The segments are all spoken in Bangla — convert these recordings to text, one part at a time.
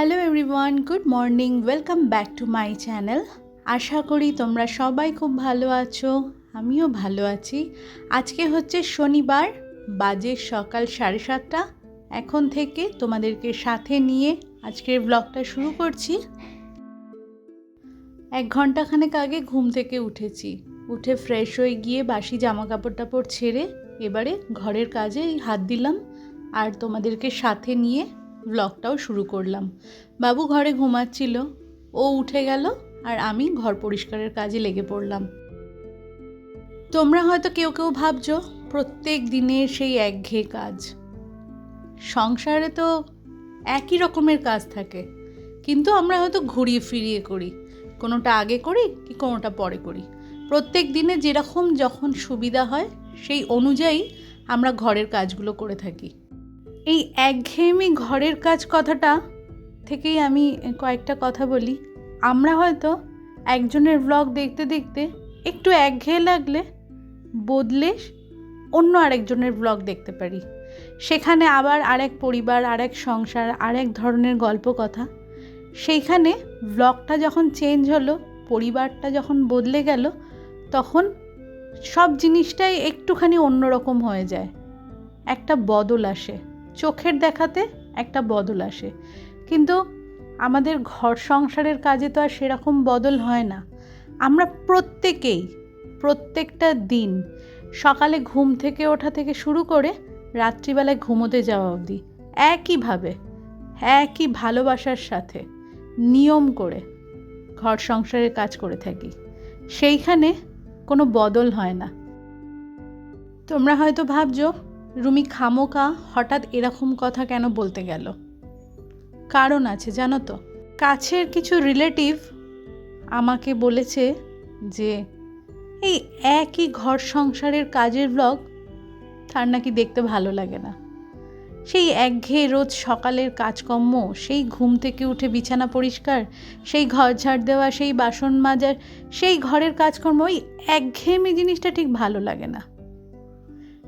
Hello everyone good morning welcome back to my channel আশা করি তোমরা সবাই খুব ভালো আছো, আমিও ভালো আছি। আজকে হচ্ছে শনিবার, বাজে সকাল সাড়ে সাতটা। এখন থেকে তোমাদেরকে সাথে নিয়ে আজকের ব্লগটা শুরু করছি। এক ঘন্টাখানেক আগে ঘুম থেকে উঠেছি। উঠে ফ্রেশ হয়ে গিয়ে বাসি জামা কাপড় টাপড় ছেড়ে এবারে ঘরের কাজে হাত দিলাম। আর তোমাদেরকে সাথে নিয়ে ব্লগটাও শুরু করলাম। বাবু ঘরে ঘুমাচ্ছিল, ও উঠে গেল আর আমি ঘর পরিষ্কারের কাজে লেগে পড়লাম। তোমরা হয়তো কেউ কেউ ভাবছ, প্রত্যেক দিনের সেই একঘেয়ে কাজ। সংসারে তো একই রকমের কাজ থাকে, কিন্তু আমরা হয়তো ঘুরিয়ে ফিরিয়ে করি, কোনোটা আগে করি কি কোনোটা পরে করি। প্রত্যেক দিনে যেরকম যখন সুবিধা হয়, সেই অনুযায়ী আমরা ঘরের কাজগুলো করে থাকি। এই একঘেয়েমি ঘরের কাজ কথাটা থেকেই আমি কয়েকটা কথা বলি। আমরা হয়তো একজনের ব্লগ দেখতে দেখতে একটু একঘেয়ে লাগলে বদলে অন্য আরেকজনের ব্লগ দেখতে পারি। সেখানে আবার আরেক পরিবার, আরেক সংসার, আরেক ধরনের গল্প কথা। সেইখানে ব্লগটা যখন চেঞ্জ হলো, পরিবারটা যখন বদলে গেল, তখন সব জিনিসটাই একটুখানি অন্যরকম হয়ে যায়। একটা বদল আসে। চোখের দেখাতে একটা বদল আসে। কিন্তু আমাদের ঘর সংসারের কাজে তো আর সেরকম বদল হয় না। আমরা প্রত্যেকেই, প্রত্যেকটা দিন সকালে ঘুম থেকে ওঠা থেকে শুরু করে রাত্রিবেলায় ঘুমোতে যাওয়া অবধি একইভাবে, একই ভালোবাসার সাথে নিয়ম করে ঘর সংসারের কাজ করে থাকি। সেইখানে কোনো বদল হয় না। তোমরা হয়তো ভাবছ রুমি খামোকা হঠাৎ এরকম কথা কেন বলতে গেল? কারণ আছে, জানো তো। কাছের কিছু রিলেটিভ আমাকে বলেছে যে, এই একই ঘর সংসারের কাজের ব্লগ তার নাকি দেখতে ভালো লাগে না। সেই একঘেয়ে রোজ সকালের কাজকর্ম, সেই ঘুম থেকে উঠে বিছানা পরিষ্কার, সেই ঘর ঝাড় দেওয়া, সেই বাসন মাজার, সেই ঘরের কাজকর্ম, ওই একঘেয়েমি জিনিসটা ঠিক ভালো লাগে না।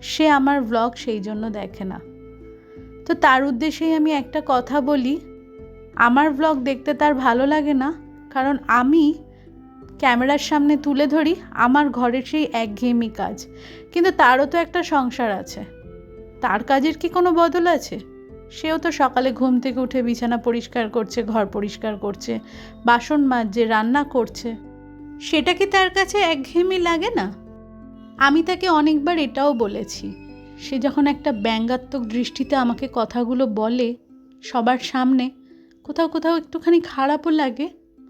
সে আমার ব্লগ সেই জন্য দেখে না। তো তার উদ্দেশ্যেই আমি একটা কথা বলি, আমার ব্লগ দেখতে তার ভালো লাগে না, কারণ আমি ক্যামেরার সামনে তুলে ধরি, আমার ঘরের সেই একঘেয়েমি কাজ। কিন্তু তারও তো একটা সংসার আছে। তার কাজের কি কোনো বদল আছে? সেও তো সকালে ঘুম থেকে উঠে বিছানা পরিষ্কার করছে, ঘর পরিষ্কার করছে, বাসন মাজছে, রান্না করছে। সেটা কি তার কাছে একঘেয়েমি লাগে না? আমি তাকে অনেকবার এটাও বলেছি। সে যখন একটা ব্যঙ্গাত্মক দৃষ্টিতে আমাকে কথাগুলো বলে, সবার সামনে কোথাও কোথাও একটুখানি খারাপও লাগে,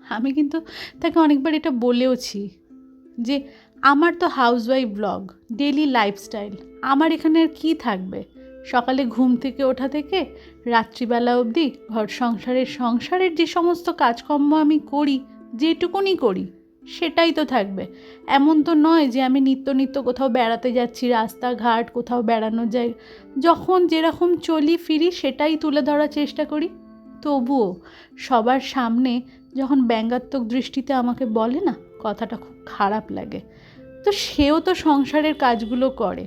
আমি কিন্তু তাকে অনেকবার এটা বলেওছি যে, আমার তো হাউসওয়াইফ ব্লগ ডেলি লাইফস্টাইল, আমার এখানে আর কী থাকবে? সকালে ঘুম থেকে ওঠা থেকে রাত্রিবেলা অবধি ঘর সংসারের সংসারের যে সমস্ত কাজকর্ম আমি করি, যেটুকুনি করি সেটাই তো থাকবে। এমন তো নয় যে আমি নিত্য নিত্য কোথাও বেড়াতে যাচ্ছি, রাস্তাঘাট কোথাও বেড়ানো যাই যখন যেরকম চলি ফিরি সেটাই তুলে ধরার চেষ্টা করি। তবুও সবার সামনে যখন ব্যঙ্গাত্মক দৃষ্টিতে আমাকে বলে না, কথাটা খুব খারাপ লাগে। তো সেও তো সংসারের কাজগুলো করে।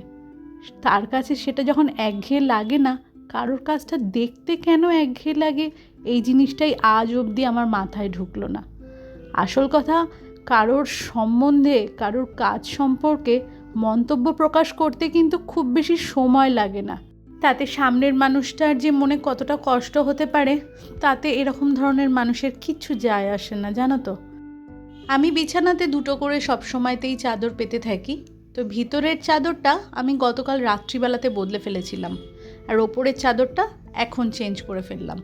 তার কাছে সেটা যখন একঘেয়ে লাগে না, কারোর কাজটা দেখতে কেন একঘেয়ে লাগে, এই জিনিসটাই আজ অবধি আমার মাথায় ঢুকলো না। আসল কথা কারোর সম্বন্ধে, কারোর কাজ সম্পর্কে মন্তব্য প্রকাশ করতে কিন্তু খুব বেশি সময় লাগে না। তাতে সামনের মানুষটার যে মনে কতটা কষ্ট হতে পারে, তাতে এরকম ধরনের মানুষের কিচ্ছু যায় আসে না, জানো তো। আমি বিছানাতে দুটো করে সব সময়তেই চাদর পেতে থাকি। তো ভিতরের চাদরটা আমি গতকাল রাত্রিবেলাতে বদলে ফেলেছিলাম। আর ওপরের চাদরটা এখন চেঞ্জ করে ফেললাম।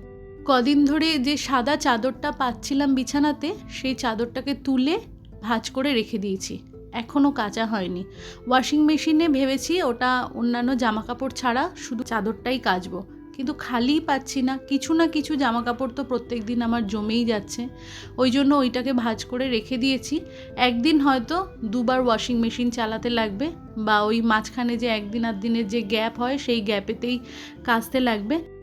কদিন ধরে যে সাদা চাদরটা পাচ্ছিলাম বিছানাতে, সেই চাদরটাকে তুলে ভাঁজ করে রেখে দিয়েছি। এখনও কাঁচা হয়নি। ওয়াশিং মেশিনে ভেবেছি ওটা অন্যান্য জামা কাপড় ছাড়া শুধু চাদরটাই কাচবো। কিন্তু খালিই পাচ্ছি না। কিছু না কিছু জামা কাপড় তো প্রত্যেক দিন আমার জমেই যাচ্ছে। ওই জন্য ওইটাকে ভাঁজ করে রেখে দিয়েছি। একদিন হয়তো দুবার ওয়াশিং মেশিন চালাতে লাগবে বা ওই মাঝখানে যে একদিন আর দিনের যে গ্যাপ হয়, সেই গ্যাপেতেই কাচতে লাগবে।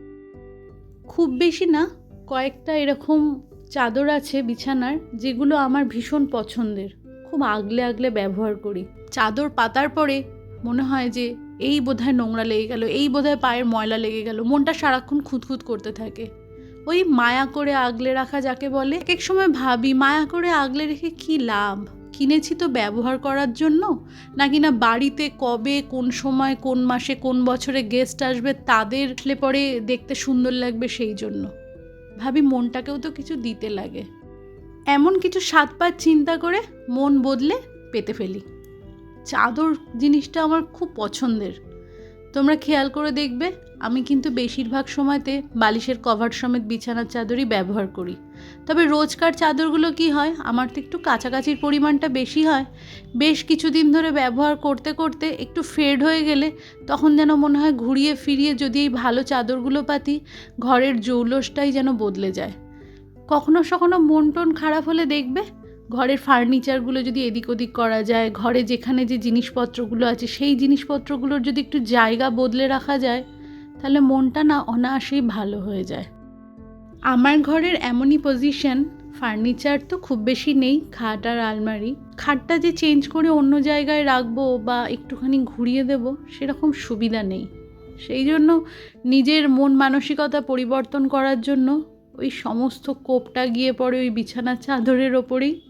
খুব বেশি না, কয়েকটা এরকম চাদর আছে বিছানার, যেগুলো আমার ভীষণ পছন্দের। খুব আগলে আগলে ব্যবহার করি। চাদর পাতার পরে মনে হয় যে এই বোধহয় নোংরা লেগে গেল, এই বোধহয় পায়ের ময়লা লেগে গেল, মনটা সারাক্ষণ খুঁতখুত করতে থাকে। ওই মায়া করে আগলে রাখা যাকে বলে, এক এক সময় ভাবি মায়া করে আগলে রেখে কি লাভ? কিনেছি তো ব্যবহার করার জন্য? নাকি না বাড়িতে কবে, কোন সময়, কোন মাসে, কোন বছরে গেস্ট আসবে তাদের পরে দেখতে সুন্দর লাগবে সেই জন্য। ভাবি মনটাকেও তো কিছু দিতে লাগে। এমন কিছু সাত পাঁচ চিন্তা করে মন বদলে পেতে ফেলি। চাদর জিনিসটা আমার খুব পছন্দের। তোমরা খেয়াল করে দেখবে, আমি কিন্তু বেশিরভাগ সময়তে বালিশের কভার সমেত বিছানার চাদরই ব্যবহার করি। তবে রোজকার চাদরগুলো কি হয়, আমার তো একটু কাছাকাছির পরিমাণটা বেশি হয়। বেশ কিছুদিন ধরে ব্যবহার করতে করতে একটু ফেড হয়ে গেলে তখন যেন মনে হয় ঘুরিয়ে ফিরিয়ে যদি এই ভালো চাদরগুলো পাতি, ঘরের জৌলসটাই যেন বদলে যায়। কখনো সখনো মন টন খারাপ হলে দেখবে ঘরের ফার্নিচারগুলো যদি এদিক ওদিক করা যায়, ঘরে যেখানে যে জিনিসপত্রগুলো আছে, সেই জিনিসপত্রগুলোর যদি একটু জায়গা বদলে রাখা যায়, তাহলে মনটা না অনায়াসেই ভালো হয়ে যায়। আমার ঘরের এমনই পজিশন ফার্নিচার তো খুব বেশি নেই, খাট আর আলমারি। খাটটা যে চেঞ্জ করে অন্য জায়গায় রাখব বা একটুখানি ঘুরিয়ে দেব, সেরকম সুবিধা নেই। সেই জন্য নিজের মন মানসিকতা পরিবর্তন করার জন্য ওই সমস্ত কোপটা গিয়ে পড়ে ওই বিছানার চাদরের ওপরেই।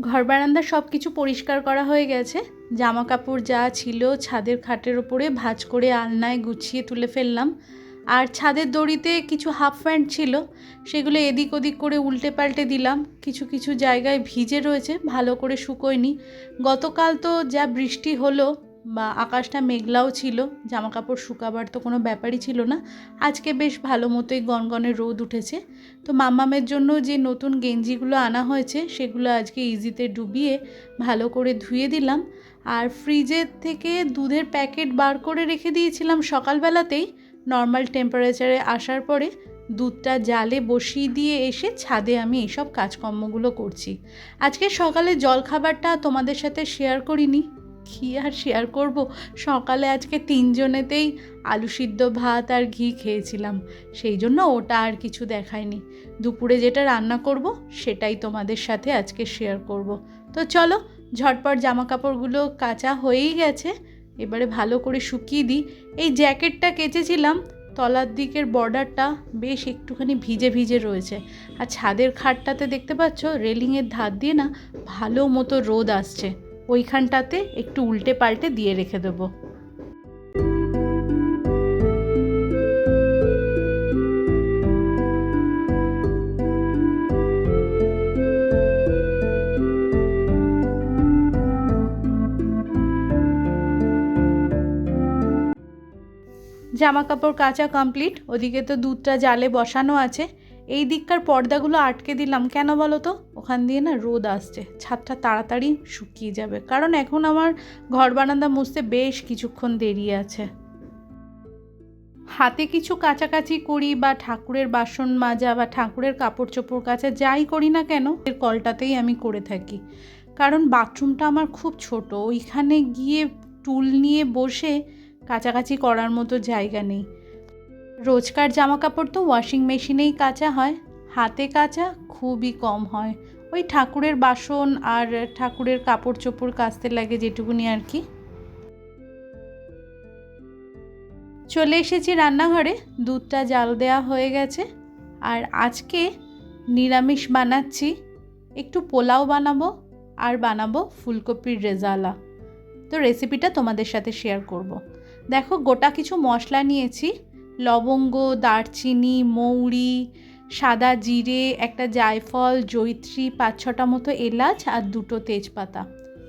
ঘর বারান্দা সব কিছু পরিষ্কার করা হয়ে গেছে। জামা কাপড় যা ছিল ছাদের খাটের ওপরে ভাজ করে আলনায় গুছিয়ে তুলে ফেললাম। আর ছাদের দড়িতে কিছু হাফ প্যান্ট ছিল, সেগুলো এদিক ওদিক করে উল্টে পাল্টে দিলাম। কিছু কিছু জায়গায় ভিজে রয়েছে, ভালো করে শুকোয়নি। গতকাল তো যা বৃষ্টি হলো বা আকাশটা মেঘলাও ছিল জামা কাপড় শুকাবার তো কোনো ব্যাপারই ছিল না। আজকে বেশ ভালো মতোই গনগনে রোদ উঠেছে। তো মাম্মামের জন্য যে নতুন গেঞ্জিগুলো আনা হয়েছে, সেগুলো আজকে ইজিতে ডুবিয়ে ভালো করে ধুয়ে দিলাম। আর ফ্রিজের থেকে দুধের প্যাকেট বার করে রেখে দিয়েছিলাম সকালবেলাতেই। নর্মাল টেম্পারেচারে আসার পরে দুধটা জালে বসিয়ে দিয়ে এসে ছাদে আমি এইসব কাজকর্মগুলো করছি। আজকে সকালে জলখাবারটা তোমাদের সাথে শেয়ার করিনি। কী আর শেয়ার করব? সকালে আজকে তিনজনেতেই আলু সিদ্ধ ভাত আর ঘি খেয়েছিলাম। সেই জন্য ওটা আর কিছু দেখায়নি। দুপুরে যেটা রান্না করব, সেটাই তোমাদের সাথে আজকে শেয়ার করব। তো চলো, ঝটপট জামা কাপড়গুলো কাঁচা হয়েই গেছে। এবারে ভালো করে শুকিয়ে দিই। এই জ্যাকেটটা কেচেছিলাম, তলার দিকের বর্ডারটা বেশ একটুখানি ভিজে ভিজে রয়েছে। আর ছাদের খাটটাতে দেখতে পাচ্ছ রেলিংয়ের ধার দিয়ে না ভালো মতো রোদ আসছে। ওইখানটাতে একটু উল্টে পাল্টে দিয়ে রেখে দেবো। জামা কাপড় কাচা কমপ্লিট, ওদিকে তো দুধটা জালে বসানো আছে। এই দিককার পর্দাগুলো আটকে দিলাম, কেন বলো তো? ওখান দিয়ে না রোদ আসছে। ছাদটা তাড়াতাড়ি শুকিয়ে যাবে। কারণ এখন আমার ঘর বারান্দা মুছতে বেশ কিছুক্ষণ দেরি আছে। হাতে কিছু কাছাকাছি করি বা ঠাকুরের বাসন মাজা বা ঠাকুরের কাপড় চোপড় কাচা যাই করি না কেন, এর কলটাতেই আমি করে থাকি। কারণ বাথরুমটা আমার খুব ছোট, ওইখানে গিয়ে টুল নিয়ে বসে কাছাকাছি করার মতো জায়গা নেই। রোজকার জামা কাপড় তো ওয়াশিং মেশিনেই কাচা হয়। হাতে কাচা খুবই কম হয়। ওই ঠাকুরের বাসন আর ঠাকুরের কাপড় চোপড় কাচতে লাগে যেটুকুনি আর কি। চলে এসেছি রান্নাঘরে, দুধটা জাল দেওয়া হয়ে গেছে। আর আজকে নিরামিষ বানাচ্ছি, একটু পোলাও বানাবো আর বানাবো ফুলকপির রেজালা। তো রেসিপিটা তোমাদের সাথে শেয়ার করব। দেখো গোটা কিছু মশলা নিয়েছি, লবঙ্গ, দারচিনি, মৌরি সাদা জিরে, একটা জায়ফল জৈত্রী পাঁচ ছটা মতো এলাচ আর দুটো তেজপাতা।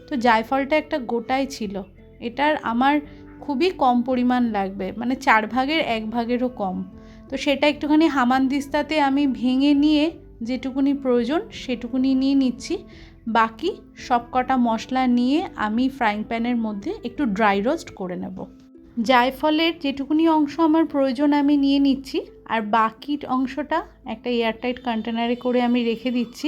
তো জায়ফলটা একটা গোটাই ছিল। এটার আমার খুবই কম পরিমাণ লাগবে মানে চার ভাগের এক ভাগেরও কম। তো সেটা একটুখানি হামানদিস্তাতে আমি ভেঙে নিয়ে যেটুকুনি প্রয়োজন সেটুকুনি নিয়ে নিচ্ছি। বাকি সব কটা মশলা নিয়ে আমি ফ্রাইং প্যানের মধ্যে একটু ড্রাই রোস্ট করে নেব। জায়ফলের যেটুকুনি অংশ আমার প্রয়োজন আমি নিয়ে নিচ্ছি, আর বাকি অংশটা একটা এয়ারটাইট কন্টেনারে করে আমি রেখে দিচ্ছি।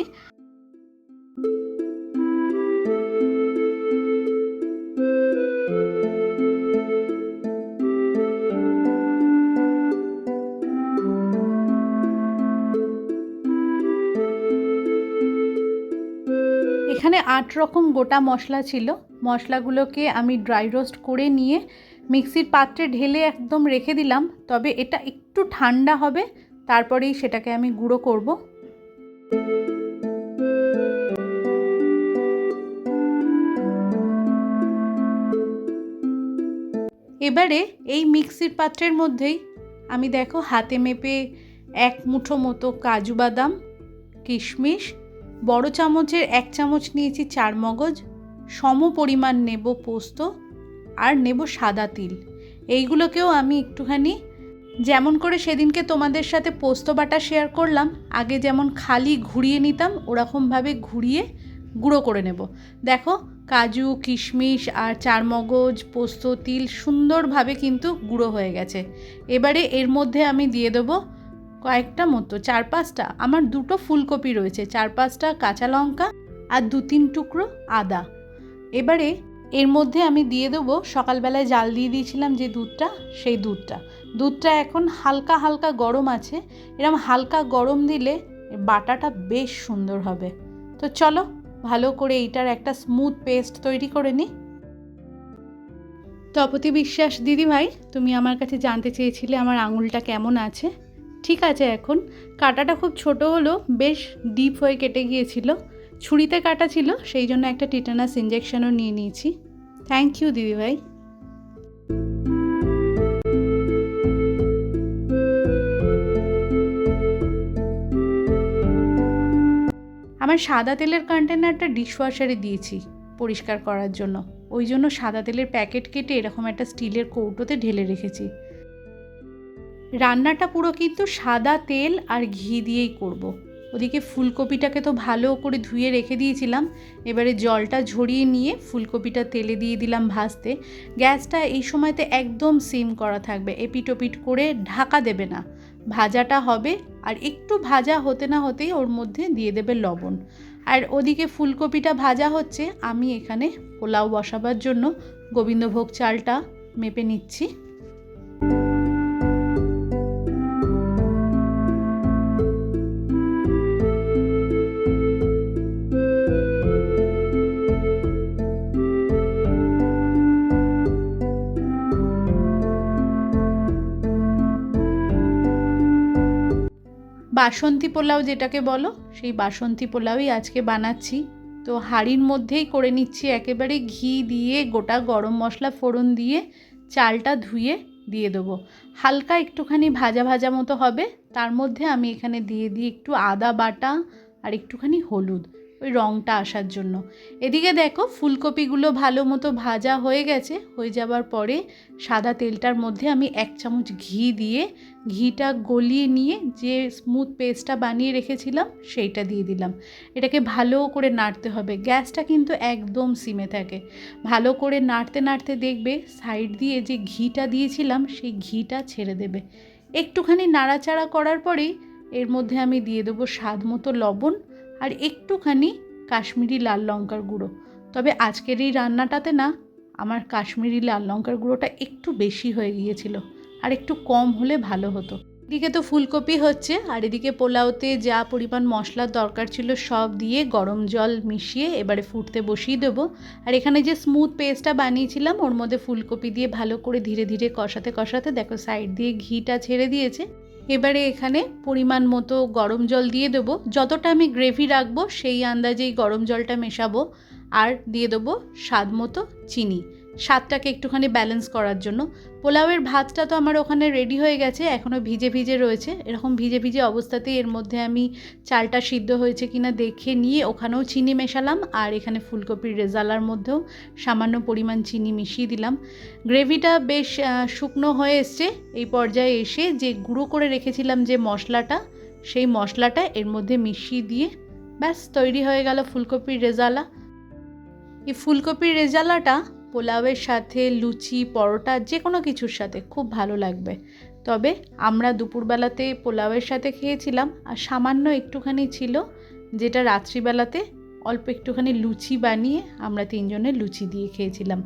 এখানে আট রকম গোটা মশলা ছিল। মশলাগুলোকে আমি ড্রাই রোস্ট করে নিয়ে মিক্সির পাত্রে ঢেলে একদম রেখে দিলাম, তবে এটা একটু ঠান্ডা হবে, তারপরেই সেটাকে আমি গুঁড়ো করব। এবারে এই মিক্সির পাত্রের মধ্যেই আমি দেখো হাতে মেপে এক মুঠো মতো কাজু বাদাম, কিশমিশ, বড় চামচের এক চামচ নিয়েছি চার মগজ সম পরিমাণ নেব পোস্ত আর নেব সাদা তিল। এইগুলোকেও আমি একটুখানি, যেমন করে সেদিনকে তোমাদের সাথে পোস্ত বাটা শেয়ার করলাম, আগে যেমন খালি ঘুরিয়ে নিতাম, ওরকমভাবে ঘুরিয়ে গুঁড়ো করে নেব। দেখো, কাজু, কিশমিশ আর চারমগজ, পোস্ত, তিল সুন্দরভাবে কিন্তু গুঁড়ো হয়ে গেছে। এবারে এর মধ্যে আমি দিয়ে দেবো কয়েকটা মতো, চার পাঁচটা, আমার দুটো ফুলকপি রয়েছে, চার পাঁচটা কাঁচা লঙ্কা আর দু তিন টুকরো আদা। এবারে এর মধ্যে আমি দিয়ে দেবো, সকালবেলায় জাল দিয়ে দিয়েছিলাম যে দুধটা, সেই দুধটা। দুধটা এখন হালকা হালকা গরম আছে। এরকম হালকা গরম দিলে বাটাটা বেশ সুন্দর হবে। তো চলো, ভালো করে এইটার একটা স্মুথ পেস্ট তৈরি করে নিই। তপতি বিশ্বাস, দিদি ভাই, তুমি আমার কাছে জানতে চেয়েছিলে আমার আঙুলটা কেমন আছে? ঠিক আছে এখন। কাটাটা খুব ছোট হলো, বেশ ডিপ হয়ে কেটে গিয়েছিল। ছুরিতে কাটা ছিল, সেই জন্য একটা টিটানাস ইঞ্জেকশনও নিয়ে নিয়েছি। থ্যাংক ইউ দিদিভাই আমার সাদা তেলের কন্টেনারটা ডিশওয়াশারে দিয়েছি পরিষ্কার করার জন্য। ওই জন্য সাদা তেলের প্যাকেট কেটে এরকম একটা স্টিলের কৌটোতে ঢেলে রেখেছি। রান্নাটা পুরো কিন্তু সাদা তেল আর ঘি দিয়েই করব। ওদিকে ফুলকপিটাকে তো ভালো করে ধুয়ে রেখে দিয়েছিলাম। এবারে জলটা ঝরিয়ে নিয়ে ফুলকপিটা তেলে দিয়ে দিলাম ভাজতে। গ্যাসটা এই সময়তে একদম সিম করা থাকবে, এপিটোপিট করে ঢাকা দেবে না। ভাজাটা হবে আর একটু ভাজা হতে না হতেই ওর মধ্যে দিয়ে দেবে লবণ। আর ওদিকে ফুলকপিটা ভাজা হচ্ছে, আমি এখানে পোলাও বসাবার জন্য গোবিন্দভোগ চালটা মেপে নিচ্ছি। বাসন্তী পোলাও যেটাকে বলো, সেই বাসন্তী পোলাওই আজকে বানাচ্ছি। তো হাঁড়ির মধ্যেই করে নিচ্ছি একেবারে ঘি দিয়ে, গোটা গরম মশলা ফোড়ন দিয়ে, চালটা ধুয়ে দিয়ে দেবো। হালকা একটুখানি ভাজা ভাজা মতো হবে, তার মধ্যে আমি এখানে দিয়ে দিই একটু আদা বাটা আর একটুখানি হলুদ। ওই রঙটা আসার জন্য। এদিকে দেখো, ফুলকপিগুলো ভালো মতো ভাজা হয়ে গেছে। হয়ে যাবার পরে সাদা তেলটার মধ্যে আমি এক চামচ ঘি দিয়ে ঘিটা গলিয়ে নিয়ে যে স্মুথ পেস্টটা বানিয়ে রেখেছিলাম, সেইটা দিয়ে দিলাম। এটাকে ভালো করে নাড়তে হবে। গ্যাসটা কিন্তু একদম সিমে থাকে। ভালো করে নাড়তে নাড়তে দেখবে সাইড দিয়ে যে ঘিটা দিয়েছিলাম, সেই ঘিটা ছেড়ে দেবে। একটুখানি নাড়াচাড়া করার পরেই এর মধ্যে আমি দিয়ে দেবো স্বাদ মতো লবণ আর একটুখানি কাশ্মীরি লাল লঙ্কার গুঁড়ো। তবে আজকের এই রান্নাটাতে না, আমার কাশ্মীরি লাল লঙ্কার গুঁড়োটা একটু বেশি হয়ে গিয়েছিল, আর একটু কম হলে ভালো হতো। এদিকে তো ফুলকপি হচ্ছে, আর এদিকে পোলাওতে যা পরিমাণ মশলার দরকার ছিল সব দিয়ে গরম জল মিশিয়ে এবারে ফুটতে বসিয়ে দেবো। আর এখানে যে স্মুথ পেস্টটা বানিয়েছিলাম, ওর মধ্যে ফুলকপি দিয়ে ভালো করে ধীরে ধীরে কষাতে কষাতে, দেখো সাইড দিয়ে ঘিটা ছেড়ে দিয়েছে। এবারে এখানে পরিমাণ মতো গরম জল দিয়ে দেবো। যতটা আমি গ্রেভি রাখব, সেই আন্দাজেই গরম জলটা মেশাবো। আর দিয়ে দেবো স্বাদ মতো চিনি। স্বাদটাকে একটুখানি ব্যালেন্স করার জন্য। পোলাওয়ের ভাতটা তো আমার ওখানে রেডি হয়ে গেছে এখনও ভিজে ভিজে রয়েছে। এরকম ভিজে ভিজে অবস্থাতেই এর মধ্যে আমি চালটা সিদ্ধ হয়েছে কিনা দেখে নিয়ে ওখানেও চিনি মেশালাম, আর এখানে ফুলকপির রেজালার মধ্যেও সামান্য পরিমাণ চিনি মিশিয়ে দিলাম। গ্রেভিটা বেশ শুকনো হয়ে এসছে। এই পর্যায়ে এসে যে গুঁড়ো করে রেখেছিলাম যে মশলাটা, সেই মশলাটা এর মধ্যে মিশিয়ে দিয়ে ব্যাস তৈরি হয়ে গেল ফুলকপির রেজালা। এই ফুলকপির রেজালাটা পোলাওয়ের সাথে, লুচি, পরোটা যে কোনো কিছুর সাথে খুব ভালো লাগবে। তবে আমরা দুপুরবেলাতে পোলাওয়ের সাথে খেয়েছিলাম আর সামান্য একটুখানি ছিল, যেটা রাত্রিবেলাতে অল্প একটুখানি লুচি বানিয়ে আমরা তিনজনে লুচি দিয়ে খেয়েছিলাম।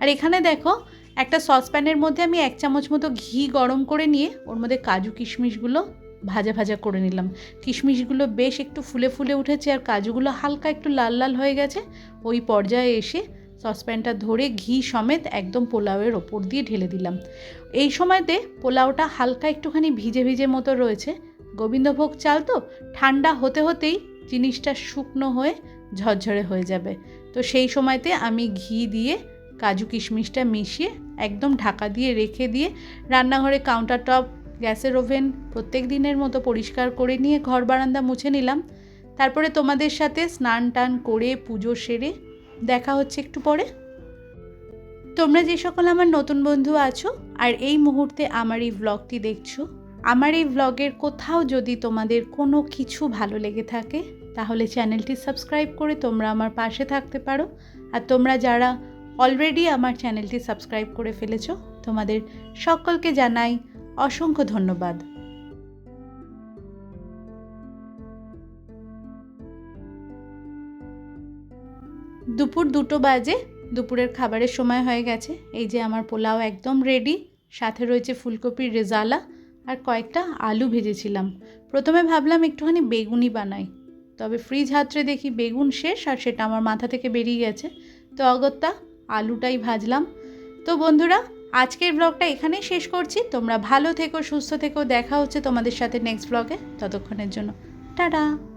আর এখানে দেখো, একটা সসপ্যানের মধ্যে আমি এক চামচ মতো ঘি গরম করে নিয়ে ওর মধ্যে কাজু কিশমিশগুলো ভাজা ভাজা করে নিলাম। কিশমিশগুলো বেশ একটু ফুলে ফুলে উঠেছে আর কাজুগুলো হালকা একটু লাল লাল হয়ে গেছে। ওই পর্যায়ে এসে সসপ্যানটা ধরে ঘি সমেত একদম পোলাওয়ের ওপর দিয়ে ঢেলে দিলাম। এই সময়তে পোলাওটা হালকা একটুখানি ভিজে ভিজে মতো রয়েছে। গোবিন্দভোগ চাল তো ঠান্ডা হতে হতেই জিনিসটা শুকনো হয়ে ঝরঝরে হয়ে যাবে। তো সেই সময়তে আমি ঘি দিয়ে কাজু কিশমিশটা মিশিয়ে একদম ঢাকা দিয়ে রেখে দিয়ে রান্নাঘরে কাউন্টার টপ গ্যাসের ওভেন প্রত্যেক দিনের মতো পরিষ্কার করে নিয়ে ঘর বারান্দা মুছে নিলাম। তারপরে তোমাদের সাথে স্নান টান করে পুজো সেরে দেখা হচ্ছে একটু পরে। তোমরা যে সকল আমার নতুন বন্ধু আছো, আর এই মুহূর্তে আমার এই ব্লগটি দেখছ, আমার এই ব্লগের কোথাও যদি তোমাদের কোনো কিছু ভালো লেগে থাকে, তাহলে চ্যানেলটি সাবস্ক্রাইব করে তোমরা আমার পাশে থাকতে পারো। আর তোমরা যারা অলরেডি আমার চ্যানেলটি সাবস্ক্রাইব করে ফেলেছো, তোমাদের সকলকে জানাই অসংখ্য ধন্যবাদ। দুপুর দুটো বাজে, দুপুরের খাবারের সময় হয়ে গেছে। এই যে আমার পোলাও একদম রেডি সাথে রয়েছে ফুলকপির রেজালা আর কয়েকটা আলু ভেজেছিলাম। প্রথমে ভাবলাম একটুখানি বেগুনি বানাই, তবে ফ্রিজ হাতড়ে দেখি বেগুন শেষ আর সেটা আমার মাথা থেকে বেরিয়ে গেছে। তো অগত্যা, আলুটাই ভাজলাম। তো বন্ধুরা, আজকের ব্লগটা এখানেই শেষ করছি। তোমরা ভালো থেকো, সুস্থ থেকো। দেখা হচ্ছে তোমাদের সাথে নেক্সট ব্লগে ততক্ষণের জন্য, টাটা!